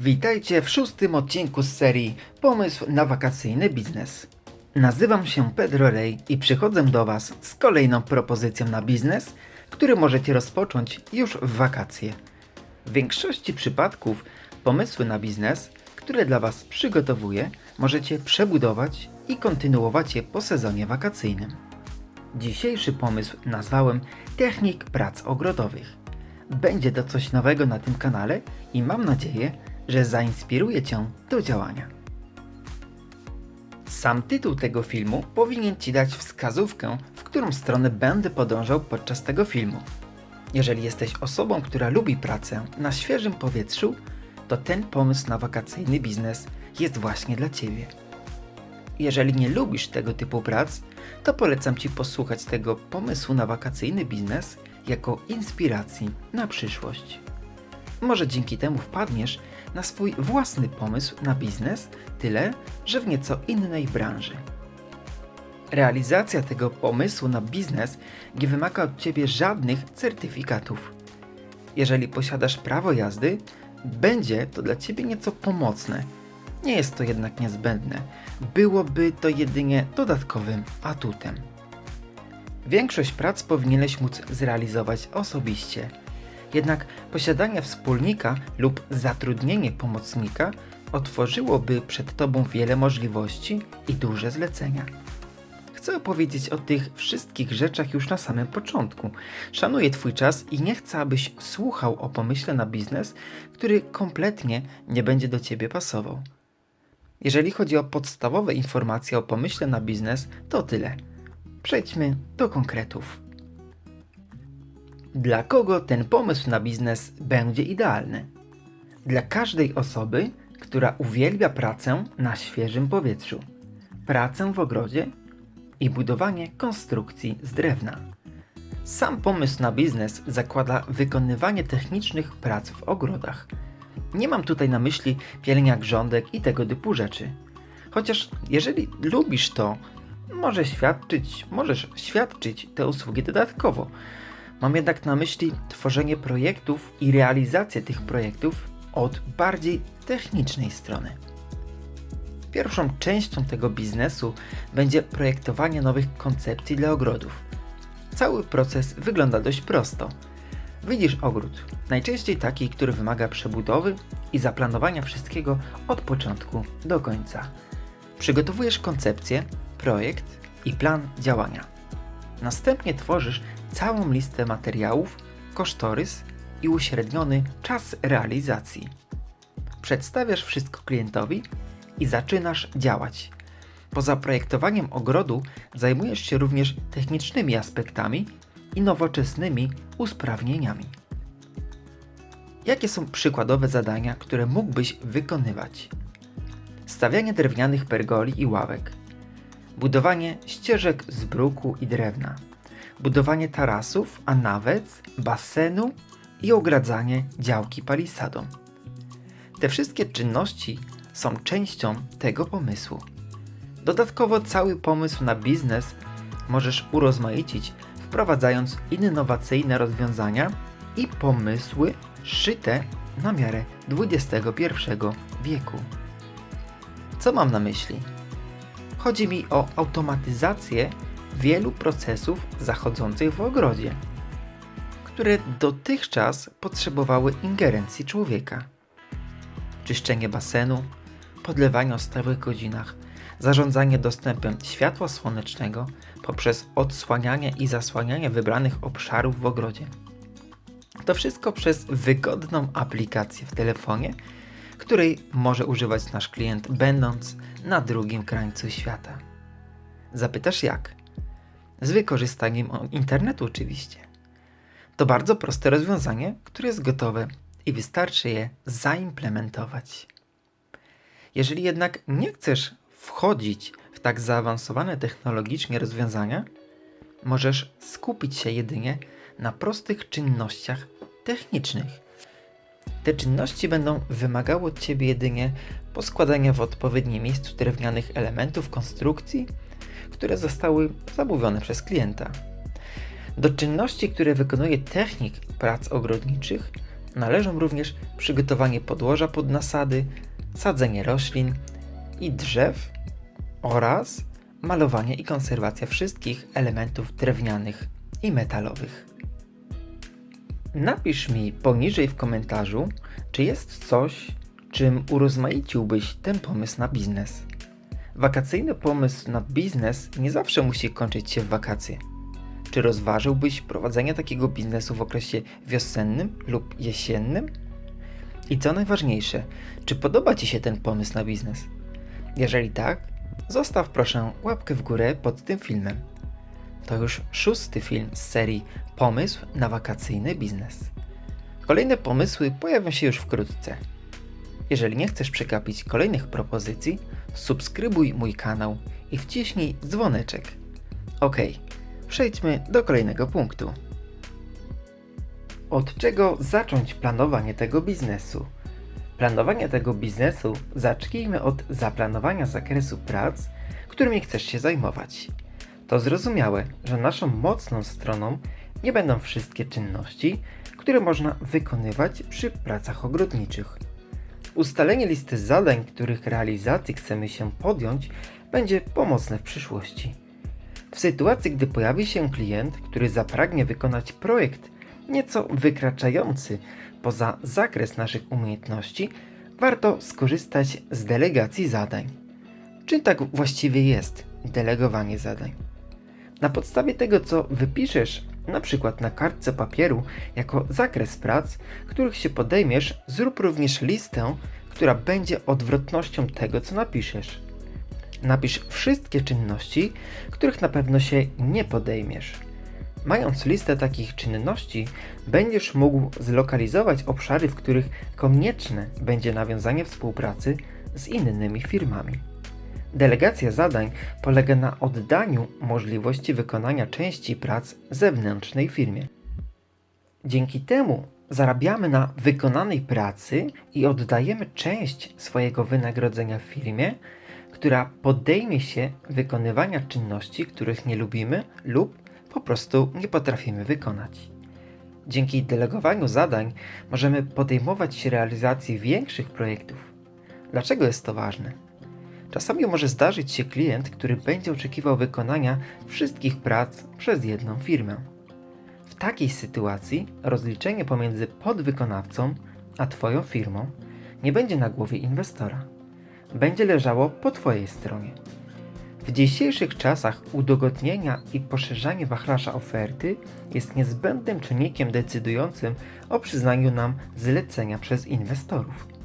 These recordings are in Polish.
Witajcie w szóstym odcinku z serii Pomysł na wakacyjny biznes. Nazywam się Pedro Rey i przychodzę do Was z kolejną propozycją na biznes, który możecie rozpocząć już w wakacje. W większości przypadków pomysły na biznes, które dla Was przygotowuję, możecie przebudować i kontynuować je po sezonie wakacyjnym. Dzisiejszy pomysł nazwałem Technik Prac Ogrodowych. Będzie to coś nowego na tym kanale i mam nadzieję, że zainspiruje Cię do działania. Sam tytuł tego filmu powinien Ci dać wskazówkę, w którą stronę będę podążał podczas tego filmu. Jeżeli jesteś osobą, która lubi pracę na świeżym powietrzu, to ten pomysł na wakacyjny biznes jest właśnie dla Ciebie. Jeżeli nie lubisz tego typu prac, to polecam Ci posłuchać tego pomysłu na wakacyjny biznes jako inspiracji na przyszłość. Może dzięki temu wpadniesz na swój własny pomysł na biznes, tyle że w nieco innej branży. Realizacja tego pomysłu na biznes nie wymaga od Ciebie żadnych certyfikatów. Jeżeli posiadasz prawo jazdy, będzie to dla Ciebie nieco pomocne. Nie jest to jednak niezbędne. Byłoby to jedynie dodatkowym atutem. Większość prac powinieneś móc zrealizować osobiście. Jednak posiadanie wspólnika lub zatrudnienie pomocnika otworzyłoby przed Tobą wiele możliwości i duże zlecenia. Chcę opowiedzieć o tych wszystkich rzeczach już na samym początku. Szanuję Twój czas i nie chcę, abyś słuchał o pomyśle na biznes, który kompletnie nie będzie do Ciebie pasował. Jeżeli chodzi o podstawowe informacje o pomyśle na biznes, to tyle. Przejdźmy do konkretów. Dla kogo ten pomysł na biznes będzie idealny? Dla każdej osoby, która uwielbia pracę na świeżym powietrzu, pracę w ogrodzie i budowanie konstrukcji z drewna. Sam pomysł na biznes zakłada wykonywanie technicznych prac w ogrodach. Nie mam tutaj na myśli pielenia grządek i tego typu rzeczy. Chociaż jeżeli lubisz to, świadczyć, możesz świadczyć te usługi dodatkowo. Mam jednak na myśli tworzenie projektów i realizację tych projektów od bardziej technicznej strony. Pierwszą częścią tego biznesu będzie projektowanie nowych koncepcji dla ogrodów. Cały proces wygląda dość prosto. Widzisz ogród, najczęściej taki, który wymaga przebudowy i zaplanowania wszystkiego od początku do końca. Przygotowujesz koncepcję, projekt i plan działania. Następnie tworzysz całą listę materiałów, kosztorys i uśredniony czas realizacji. Przedstawiasz wszystko klientowi i zaczynasz działać. Poza projektowaniem ogrodu zajmujesz się również technicznymi aspektami i nowoczesnymi usprawnieniami. Jakie są przykładowe zadania, które mógłbyś wykonywać? Stawianie drewnianych pergoli i ławek, budowanie ścieżek z bruku i drewna, budowanie tarasów, a nawet basenu i ogradzanie działki palisadą. Te wszystkie czynności są częścią tego pomysłu. Dodatkowo cały pomysł na biznes możesz urozmaicić, wprowadzając innowacyjne rozwiązania i pomysły szyte na miarę XXI wieku. Co mam na myśli? Chodzi mi o automatyzację wielu procesów zachodzących w ogrodzie, które dotychczas potrzebowały ingerencji człowieka. Czyszczenie basenu, podlewanie o stałych godzinach, zarządzanie dostępem światła słonecznego poprzez odsłanianie i zasłanianie wybranych obszarów w ogrodzie. To wszystko przez wygodną aplikację w telefonie, której może używać nasz klient, będąc na drugim krańcu świata. Zapytasz jak? Z wykorzystaniem internetu, oczywiście. To bardzo proste rozwiązanie, które jest gotowe i wystarczy je zaimplementować. Jeżeli jednak nie chcesz wchodzić w tak zaawansowane technologicznie rozwiązania, możesz skupić się jedynie na prostych czynnościach technicznych. Te czynności będą wymagały od Ciebie jedynie poskładania w odpowiednim miejscu drewnianych elementów konstrukcji, które zostały zamówione przez klienta. Do czynności, które wykonuje technik prac ogrodniczych, należą również przygotowanie podłoża pod nasady, sadzenie roślin i drzew oraz malowanie i konserwacja wszystkich elementów drewnianych i metalowych. Napisz mi poniżej w komentarzu, czy jest coś, czym urozmaiciłbyś ten pomysł na biznes. Wakacyjny pomysł na biznes nie zawsze musi kończyć się w wakacje. Czy rozważyłbyś prowadzenie takiego biznesu w okresie wiosennym lub jesiennym? I co najważniejsze, czy podoba Ci się ten pomysł na biznes? Jeżeli tak, zostaw proszę łapkę w górę pod tym filmem. To już szósty film z serii Pomysł na wakacyjny biznes. Kolejne pomysły pojawią się już wkrótce. Jeżeli nie chcesz przegapić kolejnych propozycji, subskrybuj mój kanał i wciśnij dzwoneczek. Ok, przejdźmy do kolejnego punktu. Od czego zacząć planowanie tego biznesu? Planowanie tego biznesu zacznijmy od zaplanowania zakresu prac, którymi chcesz się zajmować. To zrozumiałe, że naszą mocną stroną nie będą wszystkie czynności, które można wykonywać przy pracach ogrodniczych. Ustalenie listy zadań, których realizacji chcemy się podjąć, będzie pomocne w przyszłości. W sytuacji, gdy pojawi się klient, który zapragnie wykonać projekt nieco wykraczający poza zakres naszych umiejętności, warto skorzystać z delegacji zadań. Czym tak właściwie jest delegowanie zadań? Na podstawie tego, co wypiszesz, na przykład na kartce papieru, jako zakres prac, których się podejmiesz, zrób również listę, która będzie odwrotnością tego, co napiszesz. Napisz wszystkie czynności, których na pewno się nie podejmiesz. Mając listę takich czynności, będziesz mógł zlokalizować obszary, w których konieczne będzie nawiązanie współpracy z innymi firmami. Delegacja zadań polega na oddaniu możliwości wykonania części prac zewnętrznej firmie. Dzięki temu zarabiamy na wykonanej pracy i oddajemy część swojego wynagrodzenia firmie, która podejmie się wykonywania czynności, których nie lubimy lub po prostu nie potrafimy wykonać. Dzięki delegowaniu zadań możemy podejmować się realizacji większych projektów. Dlaczego jest to ważne? Czasami może zdarzyć się klient, który będzie oczekiwał wykonania wszystkich prac przez jedną firmę. W takiej sytuacji rozliczenie pomiędzy podwykonawcą a Twoją firmą nie będzie na głowie inwestora. Będzie leżało po Twojej stronie. W dzisiejszych czasach udogodnienia i poszerzanie wachlarza oferty jest niezbędnym czynnikiem decydującym o przyznaniu nam zlecenia przez inwestorów.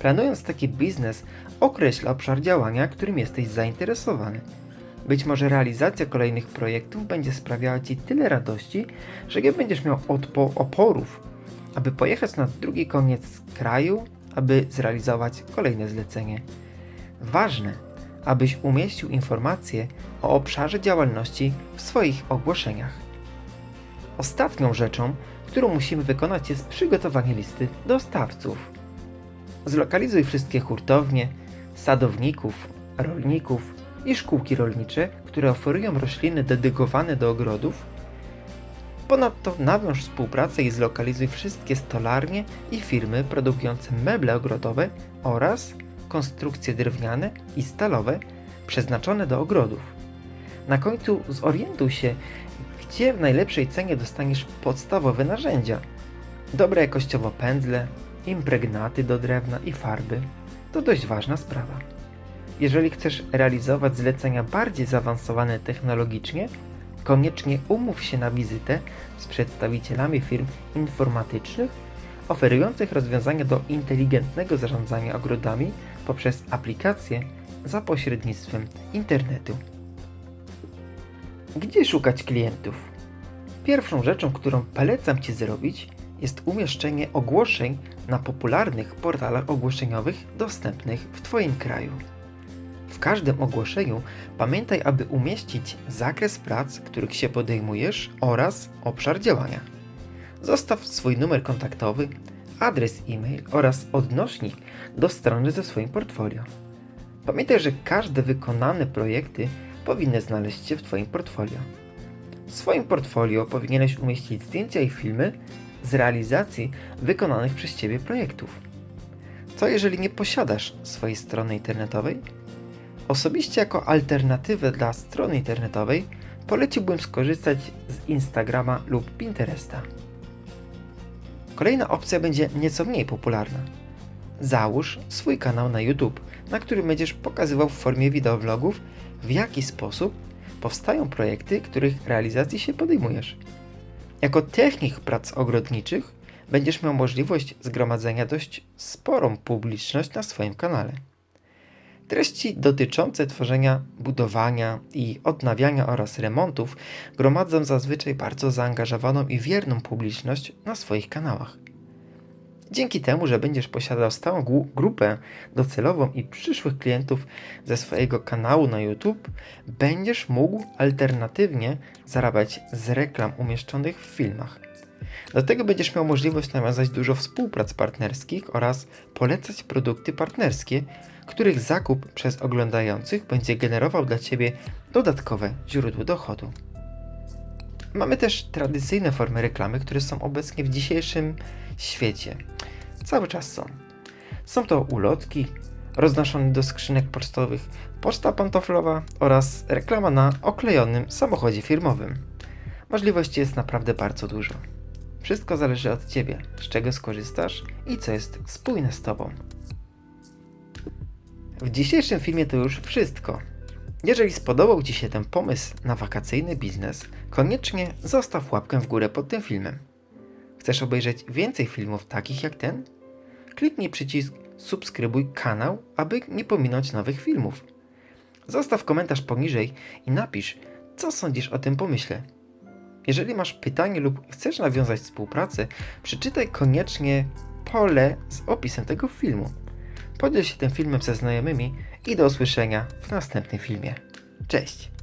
Planując taki biznes, określ obszar działania, którym jesteś zainteresowany. Być może realizacja kolejnych projektów będzie sprawiała Ci tyle radości, że nie będziesz miał odpo- oporów, aby pojechać na drugi koniec kraju, aby zrealizować kolejne zlecenie. Ważne, abyś umieścił informacje o obszarze działalności w swoich ogłoszeniach. Ostatnią rzeczą, którą musimy wykonać jest przygotowanie listy dostawców. Zlokalizuj wszystkie hurtownie, sadowników, rolników i szkółki rolnicze, które oferują rośliny dedykowane do ogrodów. Ponadto nawiąż współpracę i zlokalizuj wszystkie stolarnie i firmy produkujące meble ogrodowe oraz konstrukcje drewniane i stalowe przeznaczone do ogrodów. Na końcu zorientuj się, gdzie w najlepszej cenie dostaniesz podstawowe narzędzia. Dobre jakościowo pędzle, impregnaty do drewna i farby to dość ważna sprawa. Jeżeli chcesz realizować zlecenia bardziej zaawansowane technologicznie, koniecznie umów się na wizytę z przedstawicielami firm informatycznych oferujących rozwiązania do inteligentnego zarządzania ogrodami poprzez aplikacje za pośrednictwem internetu. Gdzie szukać klientów? Pierwszą rzeczą, którą polecam Ci zrobić, jest umieszczenie ogłoszeń na popularnych portalach ogłoszeniowych dostępnych w Twoim kraju. W każdym ogłoszeniu pamiętaj, aby umieścić zakres prac, których się podejmujesz oraz obszar działania. Zostaw swój numer kontaktowy, adres e-mail oraz odnośnik do strony ze swoim portfolio. Pamiętaj, że każde wykonane projekty powinny znaleźć się w Twoim portfolio. W swoim portfolio powinieneś umieścić zdjęcia i filmy, z realizacji wykonanych przez Ciebie projektów. Co jeżeli nie posiadasz swojej strony internetowej? Osobiście jako alternatywę dla strony internetowej poleciłbym skorzystać z Instagrama lub Pinteresta. Kolejna opcja będzie nieco mniej popularna. Załóż swój kanał na YouTube, na którym będziesz pokazywał w formie wideowlogów, w jaki sposób powstają projekty, których realizacji się podejmujesz. Jako technik prac ogrodniczych będziesz miał możliwość zgromadzenia dość sporą publiczność na swoim kanale. Treści dotyczące tworzenia, budowania i odnawiania oraz remontów gromadzą zazwyczaj bardzo zaangażowaną i wierną publiczność na swoich kanałach. Dzięki temu, że będziesz posiadał stałą gru- grupę docelową i przyszłych klientów ze swojego kanału na YouTube, będziesz mógł alternatywnie zarabiać z reklam umieszczonych w filmach. Do tego będziesz miał możliwość nawiązać dużo współprac partnerskich oraz polecać produkty partnerskie, których zakup przez oglądających będzie generował dla Ciebie dodatkowe źródło dochodu. Mamy też tradycyjne formy reklamy, które są obecnie w dzisiejszym świecie. Cały czas są. Są to ulotki, roznoszone do skrzynek pocztowych, poczta pantoflowa oraz reklama na oklejonym samochodzie firmowym. Możliwości jest naprawdę bardzo dużo. Wszystko zależy od Ciebie, z czego skorzystasz i co jest spójne z Tobą. W dzisiejszym filmie to już wszystko. Jeżeli spodobał Ci się ten pomysł na wakacyjny biznes, koniecznie zostaw łapkę w górę pod tym filmem. Chcesz obejrzeć więcej filmów takich jak ten? Kliknij przycisk subskrybuj kanał, aby nie pominąć nowych filmów. Zostaw komentarz poniżej i napisz, co sądzisz o tym pomyśle. Jeżeli masz pytanie lub chcesz nawiązać współpracę, przeczytaj koniecznie pole z opisem tego filmu. Podziel się tym filmem ze znajomymi i do usłyszenia w następnym filmie. Cześć!